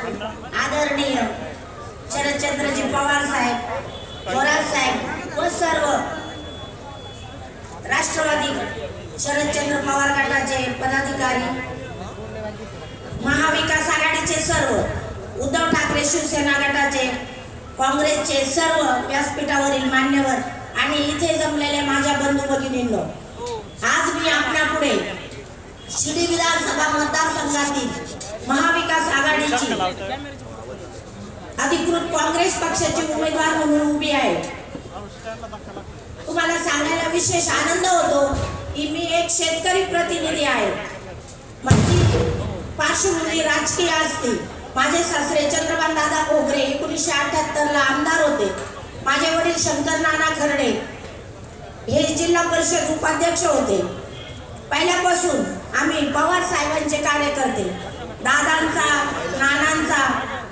आदरणीय शरदचंद्रजी पवार साहेब थोरात साहेब व सर्व राष्ट्रवादी शरदचंद्र पवार गटाचे पदाधिकारी महाविकास आघाडीचे सर्व उद्धव ठाकरे शिवसेना गटाचे काँग्रेसचे सर्व व्यासपीठावरील मान्यवर आणि इथे जमलेल्या माझ्या बंधू भगिनींनो आज मी आपल्या पुढे शिर्डी विधानसभा मतदारसंघातील अधिकृत काँग्रेस पक्षाची उमेदवार म्हणून उभी आहे. तुम्हाला सांगायला विशेष आनंद होतो की मी एक शेतकरी प्रतिनिधी आहे. माझी पार्श्वभूमी राजकीय असते. माझे सासरे चंद्रकांत दादा कोगरे एकोणीसशे अठ्याहत्तर ला आमदार होते. माझे वडील शंकर नाना खर्डे हे जिल्हा परिषद उपाध्यक्ष होते. पहिल्यापासून आम्ही पवार साहेबांचे कार्यकर्ते. दादांचा नाना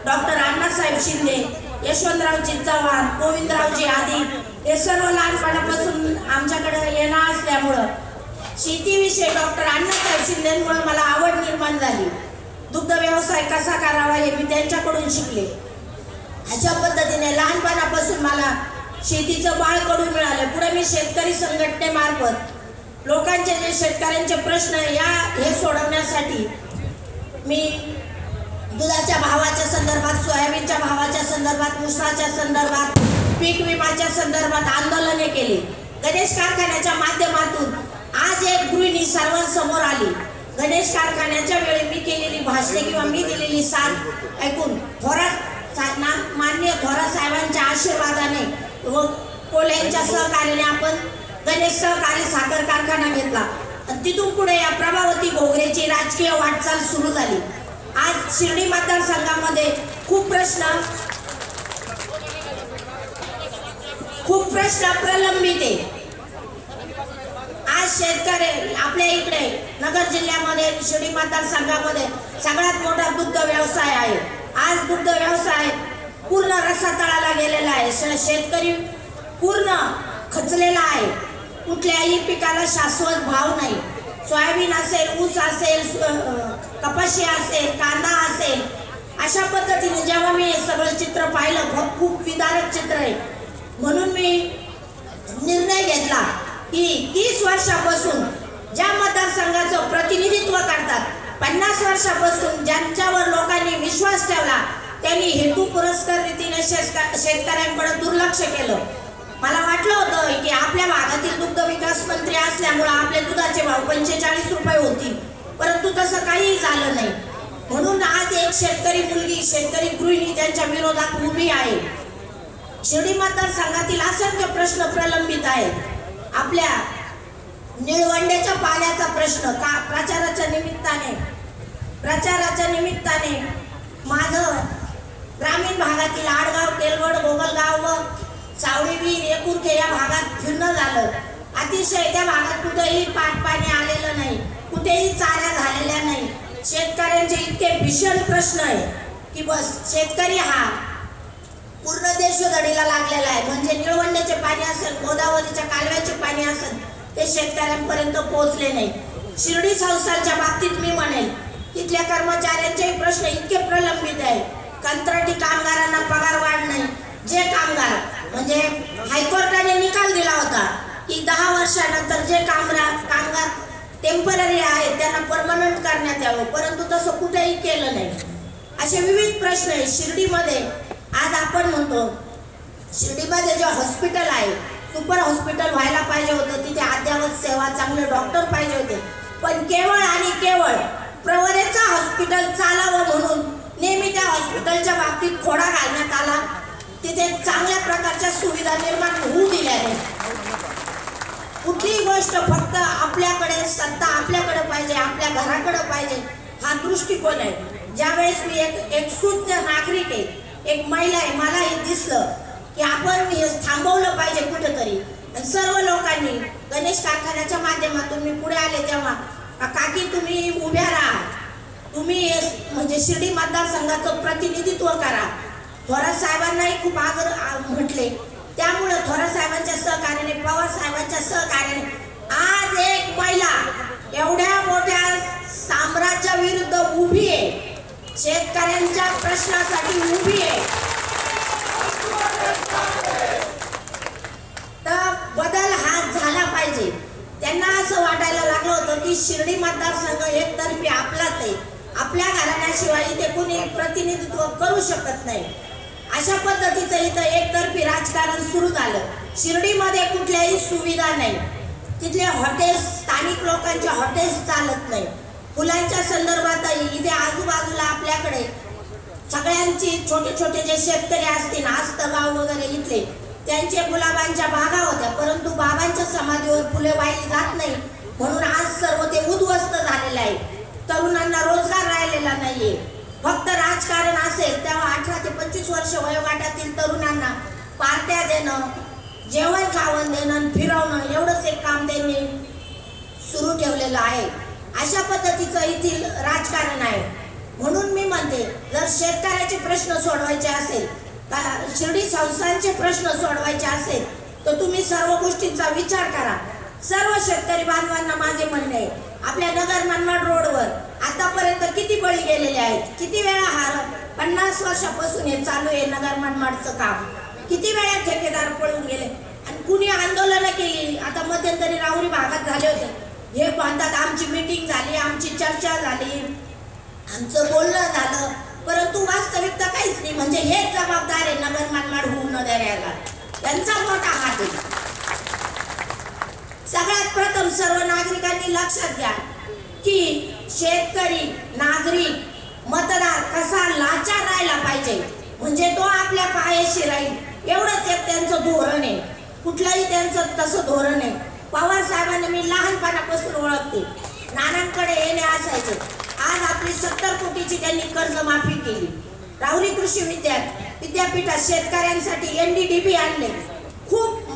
डॉक्टर अण्णासाहेब शिंदे यशवंतरावजी चव्हाण गोविंदरावजी आदी हे सर्व लहानपणापासून आमच्याकडे येणार असल्यामुळं शेतीविषयी डॉक्टर अण्णासाहेब शिंदेमुळे मला आवड निर्माण झाली. दुग्ध व्यवसाय कसा करावा हे मी त्यांच्याकडून शिकले. अशा पद्धतीने लहानपणापासून मला शेतीचं बाळ करून मिळालं. पुढे मी शेतकरी संघटनेमार्फत लोकांचे जे शेतकऱ्यांचे प्रश्न या हे सोडवण्यासाठी मी दुधाच्या भावाच्या संदर्भात सोयाबीनच्या भावाच्या संदर्भात उसाच्या संदर्भात पीक विमाच्या संदर्भात आंदोलने केली. गणेश कारखान्याच्या माध्यमातून आज एक गृहिणी सर्वांसमोर आली. गणेश कारखान्याच्या वेळी मी केलेली भाषणे किंवा मी दिलेली साथ ऐकून थोरा सा- मान्य माननीय साहेबांच्या आशीर्वादाने व कोल्यांच्या सहकार्याने आपण गणेश सहकारी साखर कारखाना घेतला. तिथून पुढे या प्रभावती घोगरेची राजकीय वाटचाल सुरू झाली. आज शिर्डी मतदारसंघामध्ये खूप प्रश्न. खूप प्रश्न प्रलंबित आहे. आज शेतकरी आपल्या इकडे नगर जिल्ह्यामध्ये शिर्डी मतदारसंघामध्ये सगळ्यात मोठा दुग्ध व्यवसाय आहे. आज दुग्ध व्यवसाय पूर्ण रसातळाला गेलेला आहे. शेतकरी पूर्ण खचलेला आहे. कुठल्याही पिकाला शाश्वत भाव नाही. सोयाबीन असेल ऊस असेल कपाशी असेल कांदा असेल अशा पद्धतीने जेव्हा मी हे सगळं चित्र पाहिलं खूप विदारक चित्र आहे. म्हणून मी निर्णय घेतला की तीस वर्षापासून ज्या मतदारसंघाचं प्रतिनिधित्व करतात पन्नास वर्षापासून ज्यांच्यावर लोकांनी विश्वास ठेवला त्यांनी हेतू पुरस्कार रीतीने शेतक- शेतकऱ्यांकडे दुर्लक्ष केलं. मला वाटलं होतं की आपल्या भागातील दुग्ध विकास मंत्री असल्यामुळे आपले दुधाचे भाव पंचेचाळीस रुपये होतील. परंतु तसं काहीही झालं नाही. म्हणून आज एक शेतकरी मुलगी शेतकरी गृहिणी त्यांच्या विरोधात उभी आहे. शिर्डी मतदारसंघातील असंख्य प्रश्न प्रलंबित आहेत. आपल्या निळवंडेच्या पाण्याचा प्रश्न का? प्रचाराच्या निमित्ताने. प्रचाराच्या निमित्ताने माझं ग्रामीण भागातील आडगाव केलवड गोगलगाव व सावळीवीर एकुरखे या भागात फिरणं झालं. अतिशय त्या भागात कुठंही पाठ पाणी आलेलं नाही. कुठेही चाऱ्या झालेल्या नाही. शेतकऱ्यांचे इतके भीषण प्रश्न आहे की बस शेतकरी हा पूर्ण देशोधडीला लागलेला आहे. म्हणजे निळवंड्याचे पाणी असेल गोदावरीच्या कालव्याचे पाणी असेल ते शेतकऱ्यांपर्यंत पोहोचले नाही. शिर्डी संस्थांच्या बाबतीत मी म्हणेल तिथल्या कर्मचाऱ्यांचेही प्रश्न इतके प्रलंबित आहे कंत्राटी कामगारांना पगार वाढ नाही. जे कामगार म्हणजे हायकोर्टाने निकाल दिला होता की दहा वर्षानंतर जे कामगार कामगार टेंपररी आहेत त्यांना परमनंट करण्यात यावं. परंतु तसं कुठेही केलं नाही. असे विविध प्रश्न आहेत. शिर्डीमध्ये आज आपण म्हणतो शिर्डीमध्ये जे हॉस्पिटल आहे सुपर हॉस्पिटल व्हायला पाहिजे होतं. तिथे अद्ययावत सेवा चांगले डॉक्टर पाहिजे होते. पण केवळ आणि केवळ प्रवरेचा हॉस्पिटल चालावं म्हणून नेहमी त्या हॉस्पिटलच्या बाबतीत खोडा घालण्यात आला. तिथे चांगल्या प्रकारच्या सुविधा निर्माण होऊ दिल्या नाहीत कुठलीही गोष्ट फक्त आपल्याकडे सत्ता आपल्याकडे पाहिजे आपल्या घराकडे पाहिजे हा दृष्टिकोन आहे. ज्यावेळेस मी एक एक सुज्ञ नागरिक आहे एक महिला आहे मला हे दिसलं की आपण हे थांबवलं पाहिजे कुठेतरी. आणि सर्व लोकांनी गणेश कारखान्याच्या माध्यमातून मी पुढे आले तेव्हा काकी तुम्ही उभ्या राहा. तुम्ही हे म्हणजे शिर्डी मतदारसंघाचं प्रतिनिधित्व करा. थोरात साहेबांनाही खूप आग्रह म्हटले. त्यामुळे थोरात साहेबांच्या सहकार्याने पवार साहेबांच्या सहकार्याने आज एक महिला एवढ्या मोठ्या साम्राज्याविरुद्ध उभी आहे. शेतकऱ्यांच्या प्रश्नासाठी उभी आहे. तर बदल हा झाला पाहिजे. त्यांना असं वाटायला लागलं होतं की शिर्डी मतदारसंघ एकतर्फी आपलाच आहे. आपल्या घराण्याशिवाय इथे कुणी प्रतिनिधित्व करू शकत नाही. अशा पद्धतीचं इथं एकतर्फी राजकारण सुरू झालं. शिर्डीमध्ये कुठल्याही सुविधा नाही. तिथले हॉटेल्स स्थानिक लोकांचे हॉटेल्स चालत नाही. फुलांच्या संदर्भातही इथे आजूबाजूला आपल्याकडे सगळ्यांची छोटे छोटे जे शेतकरी असतील आस्तगाव वगैरे इथले त्यांचे गुलाबांच्या बागा होत्या. परंतु बाबांच्या समाधीवर फुले वाहिली जात नाही. म्हणून आज सर्व ते उद्ध्वस्त झालेले आहे. तरुणांना रोजगार राहिलेला नाहीये. फक्त राजकारण असेल तेव्हा अठरा ते पंचवीस वर्ष वयोगटातील तरुणांना पार्ट्या देणं जेवण खावण देणं आणि फिरवणं एवढंच एक काम त्यांनी सुरू ठेवलेलं आहे. अशा पद्धतीचं येथील राजकारण आहे. म्हणून मी म्हणते जर शेतकऱ्याचे प्रश्न सोडवायचे असेल शिर्डी संस्थांचे प्रश्न सोडवायचे असेल तर तुम्ही सर्व गोष्टींचा विचार करा. सर्व शेतकरी बांधवांना माझे म्हणणे आहे आपल्या नगर मनमाड रोडवर. आतापर्यंत किती बळी गेलेले आहेत? किती वेळा हार? पन्नास वर्षापासून हे चालू आहे नगर मनमाडचं काम. किती वेळा ठेकेदार पळून गेले? आणि कुणी आंदोलनं केली? आता मध्यंतरी राहुरी भागात झाले होते. हे म्हणतात आमची मीटिंग झाली आमची चर्चा झाली. आमचं बोलणं झालं. परंतु वास्तविकता काहीच नाही. म्हणजे हेच जबाबदार आहे नगर मनमाड होऊ न द्यायला. त्यांचा मोठा हात आहे. सगळ्यात प्रथम सर्व नागरिकांनी लक्षात घ्या की शेतकरी नागरिक मतदार कसा लाचार राहायला पाहिजे? म्हणजे तो आपल्या पायाशी राहील. एवढंच एक त्यांचं धोरण आहे. कुठलंही त्यांचं तसं धोरण आहे. पवार साहेबांना मी लहानपणापासून ओळखते. नानांकडे येणे असायचे. आज आपली सत्तर कोटीची त्यांनी कर्जमाफी केली. राहुरी कृषी विद्यापीठ विद्यापीठात शेतकऱ्यांसाठी एनडीडीबी आणले.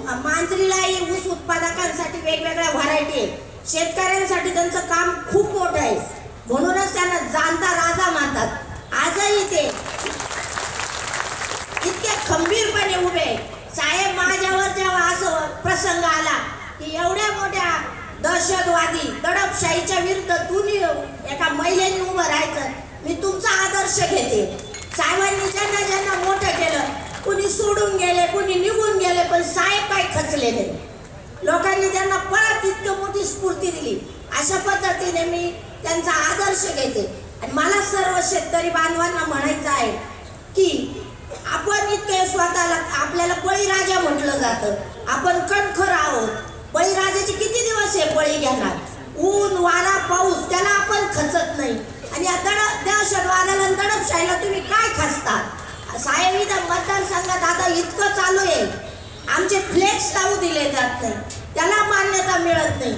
मांजरीला ऊस उत्पादकांसाठी वेगवेगळ्या व्हरायटी आहेत. शेतकऱ्यांसाठी त्यांचं काम खूप मोठं आहे. म्हणूनच त्यांना जाणता राजा मानतात. आजही ते इतके खंबीरपणे उभे साहेब माझ्यावर जेव्हा असं प्रसंग आला की एवढ्या मोठ्या दहशतवादी दडपशाहीच्या विरुद्ध तुम्ही एका महिलेने उभं राहायचं मी तुमचा आदर्श घेते. साहेबांनी ज्यांना ज्यांना मोठं केलं कुणी सोडून गेले कुणी निघून गेले पण साहेब केलेले नाही लोकांनी त्यांना परत इतकं मोठी स्फूर्ती दिली. अशा पद्धतीने मी त्यांचा आदर्श घेते. आणि मला सर्व शेतकरी बांधवांना म्हणायचं आहे की आपण इतके स्वतःला आपल्याला बळीराजा म्हटलं जातं. आपण कणखर आहोत. बळीराजाचे किती दिवस हे बळी घेणार? ऊन वारा पाऊस त्याला आपण खचत नाही. आणि या दड दहशतवादाला दडपशाहीला तुम्ही काय खचता साहेब इथं मतदारसंघात आता इतकंच चालू आहे आमचे फ्लेक्स लावू नाही. त्याला मान्यता मिळत नाही.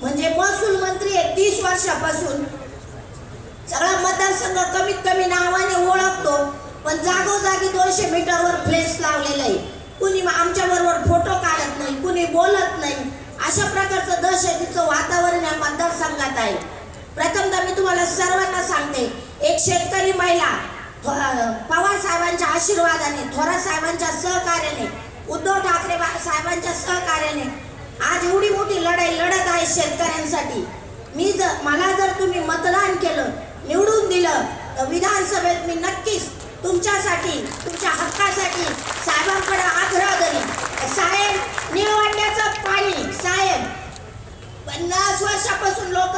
म्हणजे महसूल मंत्री एक तीस वर्षापासून सगळा मतदारसंघ कमीत कमी नावाने ओळखतो पण जागोजागी दोनशे मीटरवर फ्लेस लावलेला आहे. कुणी आमच्या बरोबर फोटो काढत नाही कुणी बोलत नाही. अशा प्रकारचं दहशतीचं वातावरण या मतदारसंघात आहे. प्रथमतः मी तुम्हाला सर्वांना सांगते एक शेतकरी महिला पवार साहेबांच्या आशीर्वादाने थोरात साहेबांच्या सहकार्याने उद्धव ठाकरे साहेबांच्या सहकार्याने आज एवढी मोठी लढाई लढत आहे शेतकऱ्यांसाठी. मी जर मला जर तुम्ही मतदान केलं निवडून दिलं तर विधानसभेत मी नक्कीच तुमच्यासाठी तुमच्या हक्कासाठी साहेबांकडे आग्रह करीन साहेब निळवंड्याचं पाणी साहेब. पन्नास वर्षापासून लोक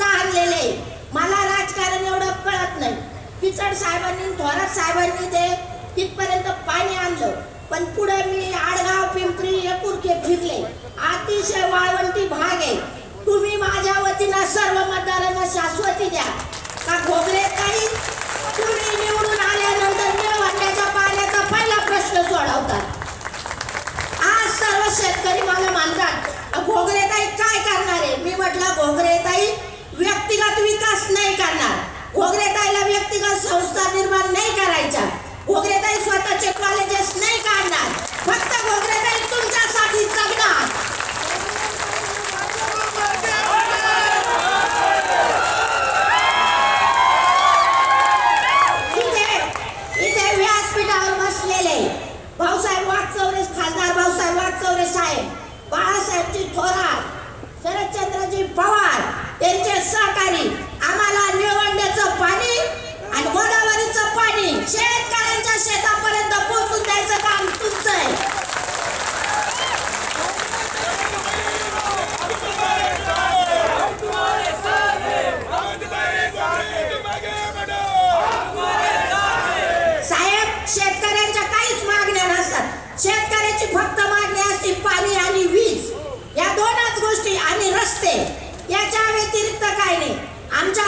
ताणलेले मला राजकारण एवढं कळत नाही. पिचड साहेबांनी थोरात साहेबांनी ते तिथपर्यंत पाणी आणलं. पण पुढे मी आडगाव पिंपरी एकुरके फिरले. अतिशय वाळवंटी भाग आहे. तुम्ही माझ्या वतीनं सर्व मतदारांना शाश्वती द्या. का घोगरे काही? तुम्ही निवडून आल्यानंतर निळवंड्याच्या पाण्याचा पहिला प्रश्न सोडवतात. आज सर्व शेतकरी मला मानतात घोगरेताई काय करणार आहे? मी म्हटलं घोगरेताई व्यक्तिगत विकास नाही करणार. घोगरेताईला व्यक्तिगत संस्था निर्माण नाही करायच्या घोगरेताई स्वतःचे कॉलेजेस नाही काढणार फक्त घोगरेताई तुमच्यासाठी जगणार इथे इथे व्यासपीठावर बसलेले भाऊसाहेब वागचौरे खासदार भाऊसाहेब वागचौरे साहेब बाळासाहेबजी थोरात शरदचंद्रजी पवार त्यांचे सहकारी आम्हाला निळवंड्याचं पाणी आणि गोदा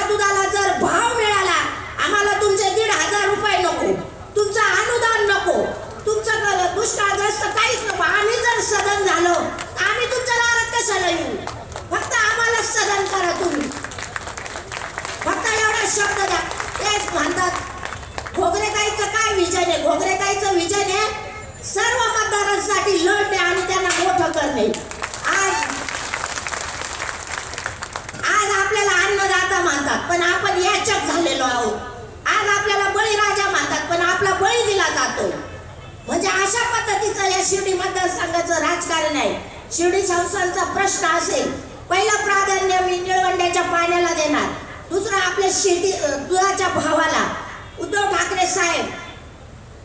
दुधाला जर भाव मिळाला आम्हाला तुमचे दीड हजार रुपये नको तुमचं अनुदान नको तुमचं ग- दुष्काळग्रस्त काहीच नको आम्ही जर सदन झालो तर आम्ही तुमच्या दारात कशाला येऊ फक्त आम्हाला सदन करा तुम्ही फक्त एवढा शब्द द्या तेच म्हणतात घोगरेताईचं काय विजन आहे घोगरेताईचं विजन आहे सर्व मतदारांसाठी लढणे आणि त्यांना मोठं करणे आज आज आपल्याला अन्नदाता पण आपण याच्यात झालेलो आहोत. आज आपल्याला बळीराजा मानतात पण आपला बळी दिला जातो. म्हणजे अशा पद्धतीचं या शिर्डी मतदारसंघाचं राजकारण आहे. शिर्डी संस्थांचा प्रश्न असेल पहिलं प्राधान्य मी निळवंड्याच्या पाण्याला देणार. दुसरं आपल्या शेती दुधाच्या भावाला. उद्धव ठाकरे साहेब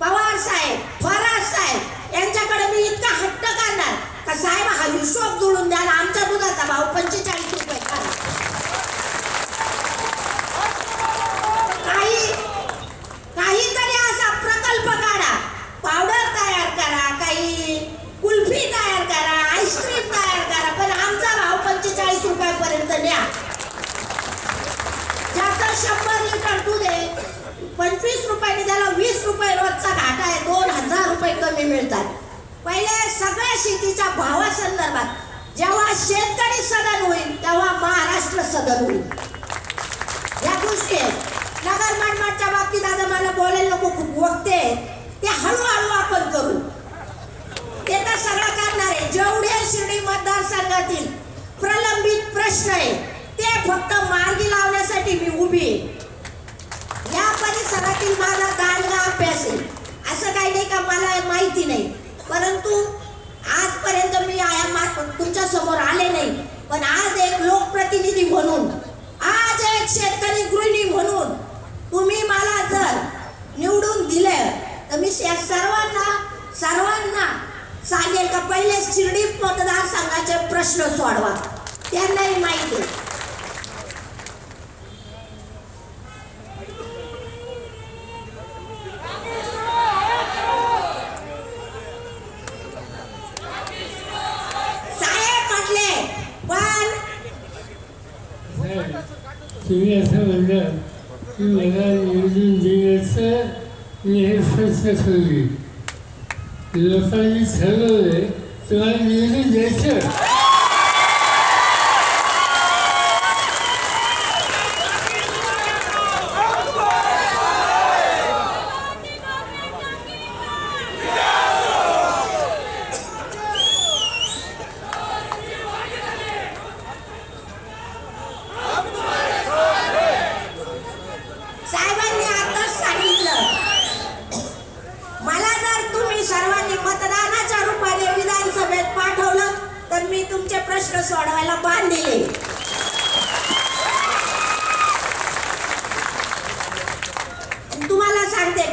पवार साहेब थोरात साहेब यांच्याकडे मी इतका हट्ट करणार. का साहेब हा हिशोब जुळून द्या आमच्या दुधा भाव पंचेचाळीस रुपये करा काही काहीतरी असा प्रकल्प काढा पावडर तयार करा काही कुल्फी तयार करा आईस्क्रीम तयार करा पण आमचा भाव पंचेचाळीस रुपयापर्यंत न्या ज्याचं शंभर लिटर दूध आहे पंचवीस रुपयाने त्याला वीस रुपये रोजचा घाटा आहे दोन हजार रुपये कमी मिळतात पहिले सगळ्या शेतीच्या भावासंदर्भात जेव्हा शेतकरी सदन होईल तेव्हा महाराष्ट्र सदन होईल. या गोष्टी आहेत. नगर मनमाडच्या बाबतीत आता मला बोलायला नको खूप वक्ते ते हळूहळू आपण करू. ते तर सगळं करणार आहे. जेवढे शिर्डी मतदारसंघातील प्रलंबित प्रश्न आहे ते फक्त मार्गी लावण्यासाठी मी उभी आहे. या परिसरातील माझा दांडगा अभ्यास आहे. असं काही नाही का मला माहिती नाही. परंतु आजपर्यंत मी या मा- तुमच्यासमोर आले नाही पण आज एक लोकप्रतिनिधी म्हणून आज एक शेतकरी गृहिणी म्हणून तुम्ही मला जर निवडून दिले तर मी या सर्वांना सर्वांना सांगेल का पहिले शिर्डी मतदारसंघाचे प्रश्न सोडवा. त्यांनाही माहिती तुम्ही असं म्हणता की मला निवडून देण्याचं मी हे स्पष्ट ठेवली लोकांनी ठरवले तुम्हाला निवडून द्यायचं साहेबांनी आताच सांगितलं मला जर तुम्ही सर्वांनी मतदानाच्या रूपाने विधानसभेत पाठवलं तर मी तुमचे प्रश्न सोडवायला बांधले तुम्हाला सांगते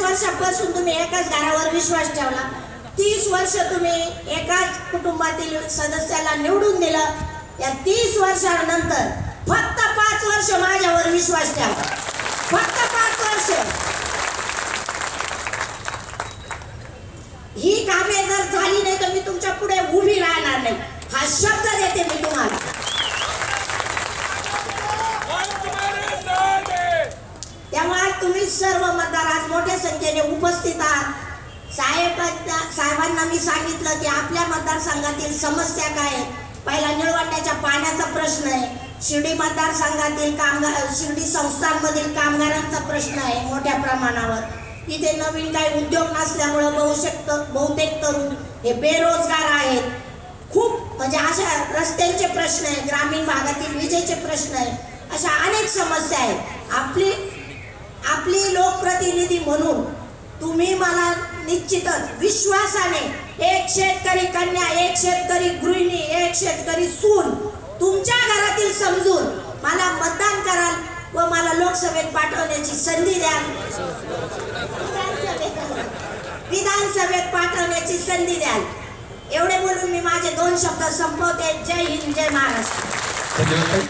पन्नास वर्षापासून तुम्ही एकाच घरावर विश्वास ठेवला. तीस वर्ष तुम्ही एकाच कुटुंबातील सदस्याला निवडून दिलं. या तीस वर्षानंतर फक्त पाच वर्ष माझ्यावर विश्वास ठेवा. फक्त पाच वर्ष. ही कामे जर झाली नाही तर मी तुमच्यापुढे उभी राहणार नाही. हा शब्द देते मी तुम्हाला तेव्हा तुम्ही सर्व मतदार आज मोठ्या संख्येने उपस्थित आहात. साहेबांच्या साहेबांना मी सांगितलं की आपल्या मतदारसंघातील समस्या काय आहेत? पहिला निळवंड्याच्या पाण्याचा प्रश्न आहे. शिर्डी मतदारसंघातील कामगार शिर्डी संस्थांमधील कामगारांचा प्रश्न आहे मोठ्या प्रमाणावर. इथे नवीन काही उद्योग नसल्यामुळं बहुशक बहुतेक तरुण हे बेरोजगार आहेत. खूप म्हणजे अशा रस्त्यांचे प्रश्न आहे ग्रामीण भागातील विजेचे प्रश्न आहे. अशा अनेक समस्या आहेत. आपली आपली लोकप्रतिनिधी म्हणून तुम्ही मला निश्चितच विश्वासाने एक शेतकरी कन्या एक शेतकरी गृहिणी एक शेतकरी सून तुमच्या घरातील समजून मला मतदान कराल व मला लोकसभेत पाठवण्याची संधी द्याल. विधानसभेत पाठवण्याची संधी द्याल. एवढे बोलून मी माझे दोन शब्द संपवते. जय हिंद जय महाराष्ट्र.